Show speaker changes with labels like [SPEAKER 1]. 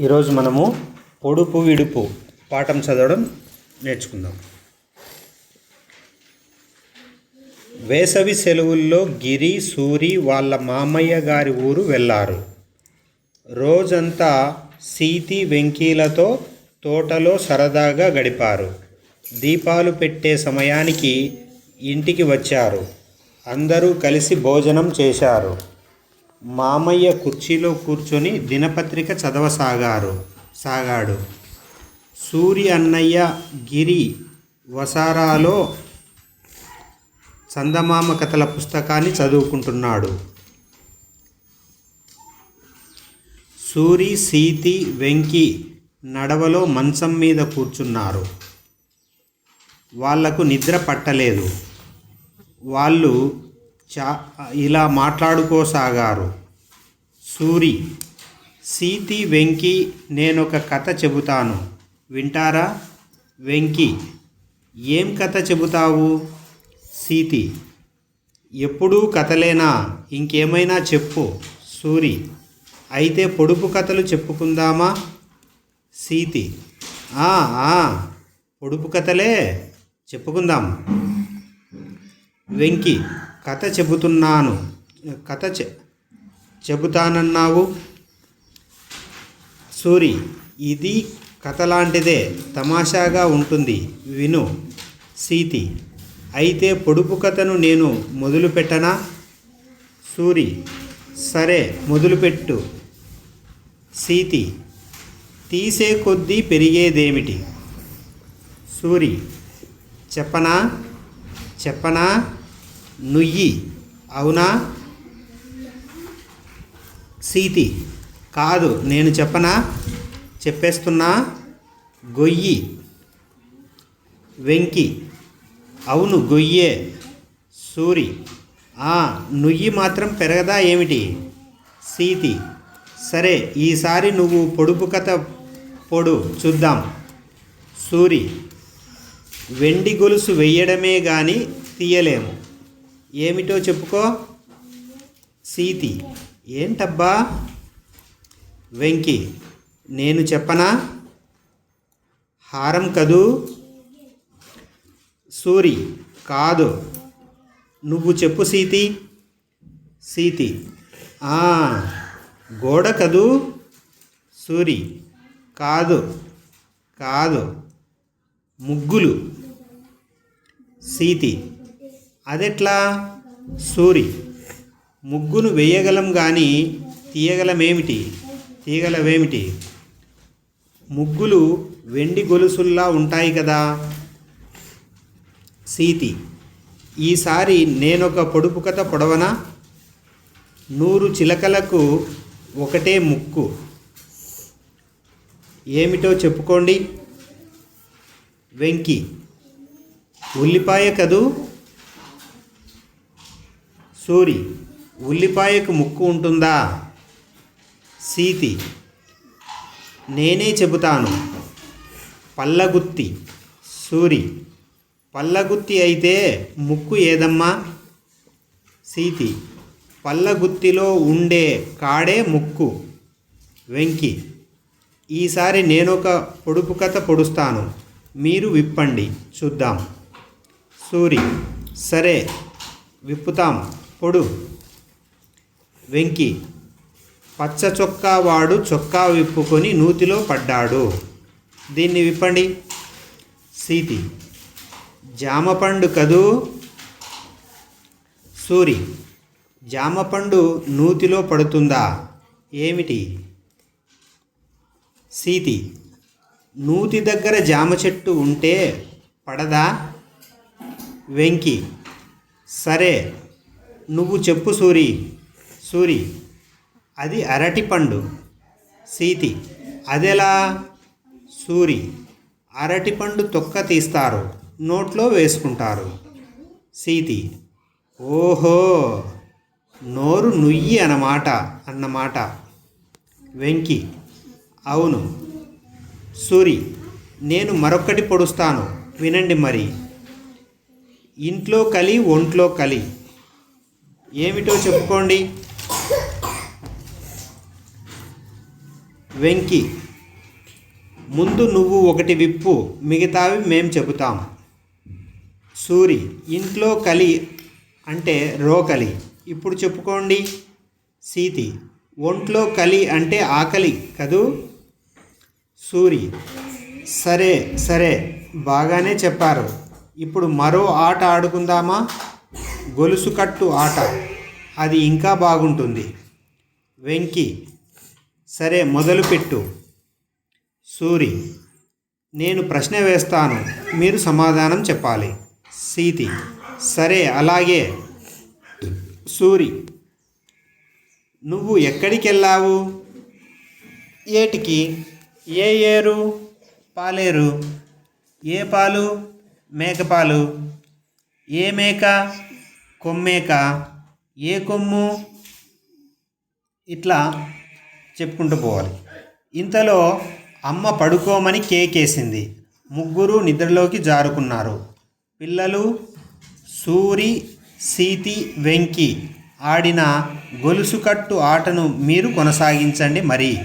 [SPEAKER 1] ఈరోజు మనము పొడుపు విడుపు పాఠం చదవడం నేర్చుకుందాం. వేసవి సెలవుల్లో గిరి సూరి వాళ్ళ మామయ్య గారి ఊరు వెళ్ళారు. రోజంతా సీతి వెంకీలతో తోటలో సరదాగా గడిపారు. దీపాలు పెట్టే సమయానికి ఇంటికి వచ్చారు. అందరూ కలిసి భోజనం చేశారు. మామయ్య కుర్చీలో కూర్చొని దినపత్రిక చదవసాగారు సాగాడు. సూరి అన్నయ్య గిరి వసారాలో చందమామ కథల పుస్తకాన్ని చదువుకుంటున్నాడు. సూరి సీతి వెంకి నడవలో మంచం మీద కూర్చున్నారు. వాళ్ళకు నిద్ర పట్టలేదు. వాళ్ళు చా ఇలా మాట్లాడుకోసాగారు. సూరి సీతి వెంకి నేనొక కథ చెబుతాను. వింటారా? వెంకి ఏం కథ చెబుతావు? సీతి ఎప్పుడూ కథలేనా? ఇంకేమైనా చెప్పు. సూరి అయితే పొడుపు కథలు చెప్పుకుందామా? సీతి పొడుపు కథలే చెప్పుకుందాం. వెంకి కథ చెబుతున్నాను. కథ చె చెబుతానన్నావు. సూరి ఇది కథ లాంటిదే తమాషాగా ఉంటుంది. విను. సీతి అయితే పొడుపు కథను నేను మొదలు పెట్టనా సూరి సరే మొదలుపెట్టు. సీతి తీసే కొద్దీ పెరిగేదేమిటి? సూరి చెప్పనా? చెప్పనా? నుయ్యి అవునా? సీతి. కాదు నేను చెప్పనా? చెప్పేస్తున్నా? గొయ్యి. వెంకి. అవును గొయ్యే. సూరి. ఆ నుయ్యి మాత్రం పెరగదా ఏమిటి? సీతి. సరే ఈసారి నువ్వు పొడుపు కథ పొడు చూద్దాం. సూరి. వెండి గొలుసు వెయ్యడమే కానీ తీయలేము. ఏమిటో చెప్పుకో. సీతి. ఏంటబ్బా? వెంకి నేను చెప్పనా? హారం కదూ? సూరి కాదు. నువ్వు చెప్పు సీతి. సీతి. గోడ కదూ? సూరి కాదు. కాదు. ముగ్గులు. సీతి. అదెట్లా? సూరి. ముగ్గును వేయగలం కానీ తీయగలమేమిటి? తీయగలవేమిటి? ముగ్గులు వెండి గొలుసుల్లా ఉంటాయి కదా? సీతి. ఈసారి నేనొక పొడుపు కథ పొడవనా? నూరు చిలకలకు ఒకటే ముక్కు. ఏమిటో చెప్పుకోండి. వెంకి. ఉల్లిపాయ కదూ? సూరి. ఉల్లిపాయకు ముక్కు ఉంటుందా? సీతి. నేనే చెబుతాను. పల్లగుత్తి. సూరి. పల్లగుత్తి అయితే ముక్కు ఏదమ్మా? సీతి. పల్లగుత్తిలో ఉండే కాడే ముక్కు. వెంకి. ఈసారి నేనొక పొడుపు కథ పొడుస్తాను. మీరు విప్పండి. చూద్దాం. సూరి. సరే. విప్పుతాం. పొడు. వెంకి పచ్చ చొక్కా వాడు చొక్కా విప్పుకొని నూతిలో పడ్డాడు. దీన్ని విప్పండి. సీతి జామపండు కదూ? సూరి జామపండు నూతిలో పడుతుందా? ఏమిటి? సీతి నూతి దగ్గర జామ చెట్టు ఉంటే పడదా? వెంకి సరే నువ్వు చెప్పు సూరి. సూరి. అది అరటిపండు సీతి. అదెలా? సూరి. అరటిపండు తొక్క తీస్తారు. నోట్లో వేసుకుంటారు. సీతి. ఓహో! నోరు నుయ్యి అన్నమాట అన్నమాట. వెంకి. అవును. సూరి. నేను మరొక్కటి పొడుస్తాను. వినండి మరి. ఇంట్లో కలి ఒంట్లో కలి. ఏమిటో చెప్పుకోండి. వెంకి ముందు నువ్వు ఒకటి విప్పు మిగతావి మేం చెబుతాం. సూరి ఇంట్లో కలి అంటే రోకలి ఇప్పుడు చెప్పుకోండి. సీతి ఒంట్లో కలి అంటే ఆకలి కదూ? సూరి సరే సరే బాగానే చెప్పారు. ఇప్పుడు మరో ఆట ఆడుకుందామా? గొలుసు కట్టు ఆట. అది ఇంకా బాగుంటుంది. వెంకి సరే మొదలుపెట్టు సూరి నేను ప్రశ్న వేస్తాను. మీరు సమాధానం చెప్పాలి. సీతి సరే అలాగే. సూరి నువ్వు ఎక్కడికి వెళ్ళావు ఏటికి? ఏ ఏరు? పాలేరు. ఏ పాలు? మేకపాలు. ఏ మేక? కొమ్మేక. ఏ కొమ్ము? ఇట్లా చెప్పుకుంటూ పోవాలి. ఇంతలో అమ్మ పడుకోమని కేకేసింది. ముగ్గురు నిద్రలోకి జారుకున్నారు. పిల్లలు సూరి సీతి వెంకి ఆడిన గొలుసుకట్టు ఆటను మీరు కొనసాగించండి మరి.